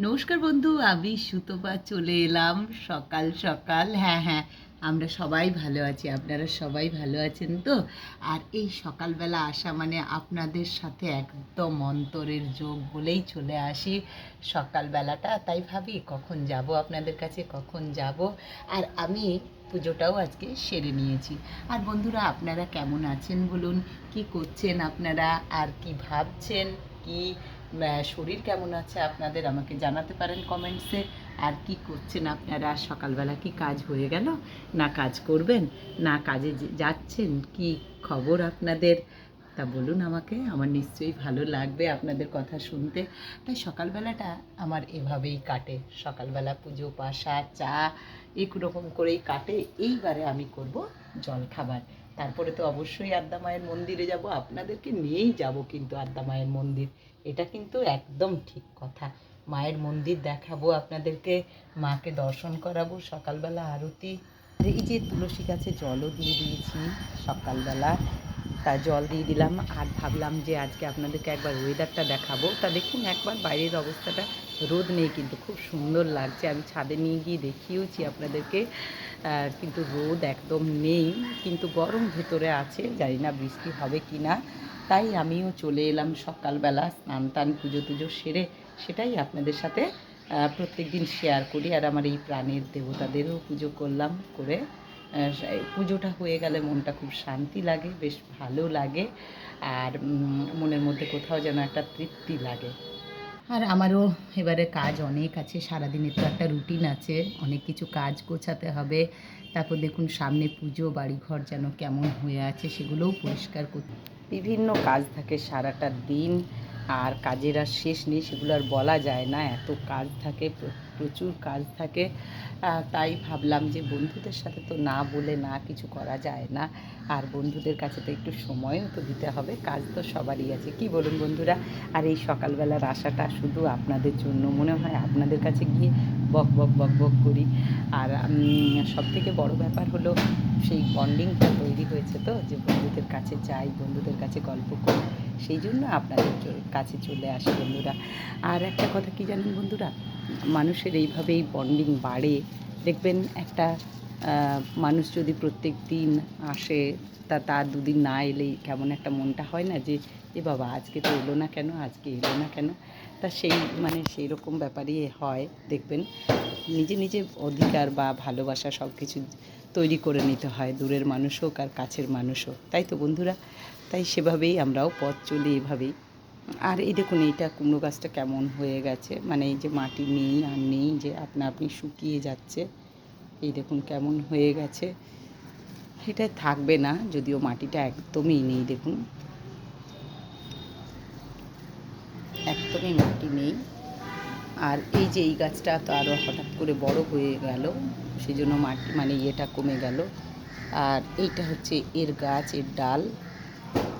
নমস্কার বন্ধু, আমি সুতপা চলে এলাম। সকাল সকাল। হ্যাঁ হ্যাঁ আমরা সবাই ভালো আছি, আপনারা সবাই ভালো আছেন তো? আর এই সকালবেলা আসা মানে আপনাদের সাথে একদম অন্তরের যোগ বলেই চলে আসি সকালবেলাটা। তাই ভাবি, কখন যাব আপনাদের কাছে? কখন যাব? আর আমি পুজোটাও আজকে সেরে নিয়েছি। আর বন্ধুরা, আপনারা কেমন আছেন বলুন? কি করছেন আপনারা? আর কি ভাবছেন? কি শরীর কেমন আছে আপনাদের আমাকে জানাতে পারেন কমেন্টসে আর কি করছেন আপনারা? সকালবেলা কি কাজ হয়ে গেল? না কাজ করবেন? না কাজে যাচ্ছেন? কি খবর আপনাদের? তা বলুন আমাকে, আমার নিশ্চয়ই ভালো লাগবে আপনাদের কথা শুনতে। তাই সকালবেলাটা আমার এভাবেই কাটে। সকালবেলা পুজো পাশা চা রকম করেই কাটে। এইবারে আমি করব জলখাবার। তারপরে তো অবশ্যই আদ্যা মায়ের মন্দিরে যাব। আপনাদেরকে নিয়েই যাব কিন্তু আদ্যা মায়ের মন্দির। এটা কিন্তু একদম ঠিক কথা। মায়ের মন্দির দেখাবো আপনাদেরকে, মাকে দর্শন করাবো, সকালবেলা আরতি। আর এই যে তুলসী গাছে জলও দিয়ে দিয়েছি সকালবেলা। তা জল দিয়ে দিলাম আর ভাবলাম যে আজকে আপনাদেরকে একবার ওয়েদারটা দেখাবো। তা দেখুন একবার বাইরের অবস্থাটা রোদ নেই কিন্তু খুব সুন্দর লাগছে। আমি ছাদে নিয়ে গিয়ে দেখিয়েওছি আপনাদেরকে। কিন্তু রোদ একদম নেই, কিন্তু গরম ভেতরে আছে। জানি না বৃষ্টি হবে কি না তাই আমিও চলে এলাম সকালবেলা স্নান টান, পুজো টুজো সেরে। সেটাই আপনাদের সাথে প্রত্যেক দিন শেয়ার করি। আর আমার এই প্রাণের দেবতাদেরও পুজো করলাম করে। পুজোটা হয়ে গেলে মনটা খুব শান্তি লাগে, বেশ ভালো লাগে। আর মনের মধ্যে কোথাও যেন একটা তৃপ্তি লাগে। আর আমারও এবারে কাজ অনেক আছে, সারাদিনের তো একটা রুটিন আছে, অনেক কিছু কাজ গোছাতে হবে। তারপর দেখুন সামনে পুজো, বাড়িঘর যেন কেমন হয়ে আছে সেগুলোও পরিষ্কার করতে বিভিন্ন কাজ থাকে সারাটা দিন, আর কাজের আর শেষ নেই সেগুলো আর বলা যায় না, এত কাজ থাকে প্রচুর কাজ থাকে। তাই ভাবলাম যে বন্ধুদের সাথে তো না বলে না কিছু করা যায় না। আর বন্ধুদের কাছে তো একটু সময়ও তো দিতে হবে, কাজ তো সবারই আছে। কি বলুন বন্ধুরা? আর এই সকালবেলার আশাটা শুধু আপনাদের জন্য মনে হয়, আপনাদের কাছে গিয়ে বক বক বক বক করি। আর সব থেকে বড় ব্যাপার হলো সেই বন্ডিংটা তৈরি হয়েছে তো, যে বন্ধুদের কাছে যাই, বন্ধুদের কাছে গল্প করি, সেই জন্য আপনাদের কাছে চলে আসে বন্ধুরা। আর একটা কথা কি জানেন বন্ধুরা? মানুষের এইভাবেই বন্ডিং বাড়ে। দেখবেন একটা মানুষ যদি প্রত্যেক দিন আসে, তা তার দুদিন না এলেই কেমন একটা মনটা হয় না যে, এ বাবা, আজকে তো এলো না কেন? আজকে এলো না কেন? তা সেই মানে সেই রকম ব্যাপারই হয়, দেখবেন। নিজে নিজে অধিকার বা ভালোবাসা সব কিছু তৈরি করে নিতে হয়। দূরের মানুষ হোক আর কাছের মানুষ হোক। তাই তো বন্ধুরা? তাই সেভাবেই আমরাও পথ চলি এভাবেই আর এই দেখুন, এইটা কুমড়ো গাছটা কেমন হয়ে গেছে। মানে এই যে মাটি নেই, আর নেই যে আপনা আপনি শুকিয়ে যাচ্ছে, এই দেখুন কেমন হয়ে গেছে। এটা থাকবে না, যদিও মাটিটা একদমই নেই, দেখুন। একদমই মাটি নেই। আর এই যে এই গাছটা তো আরও হঠাৎ করে বড় হয়ে গেল সেই জন্য মাটি মানে ইয়েটা কমে গেল। আর এইটা হচ্ছে এর গাছ, এর ডাল।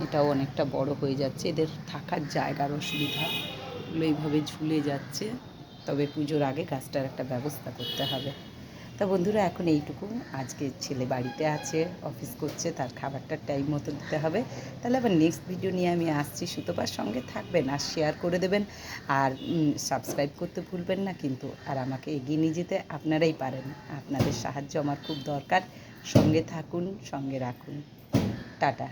এটাও অনেকটা বড় হয়ে যাচ্ছে। এদের থাকার জায়গার অসুবিধা এগুলো এইভাবে ঝুলে যাচ্ছে। তবে পুজোর আগে গাছটার একটা ব্যবস্থা করতে হবে। তা বন্ধুরা, এখন এইটুকু। আজকে ছেলে বাড়িতে আছে, অফিস করছে, তার খাবারটা টাইম মতো দিতে হবে। তাহলে আবার নেক্সট ভিডিও নিয়ে আমি আসছি। সুতোপার সঙ্গে থাকবেন, আর শেয়ার করে দেবেন। আর সাবস্ক্রাইব করতে ভুলবেন না কিন্তু, আর আমাকে এগিয়ে নিয়ে যেতে আপনারাই পারেন। আপনাদের সাহায্য আমার খুব দরকার। সঙ্গে থাকুন, সঙ্গে রাখুন। টাটা।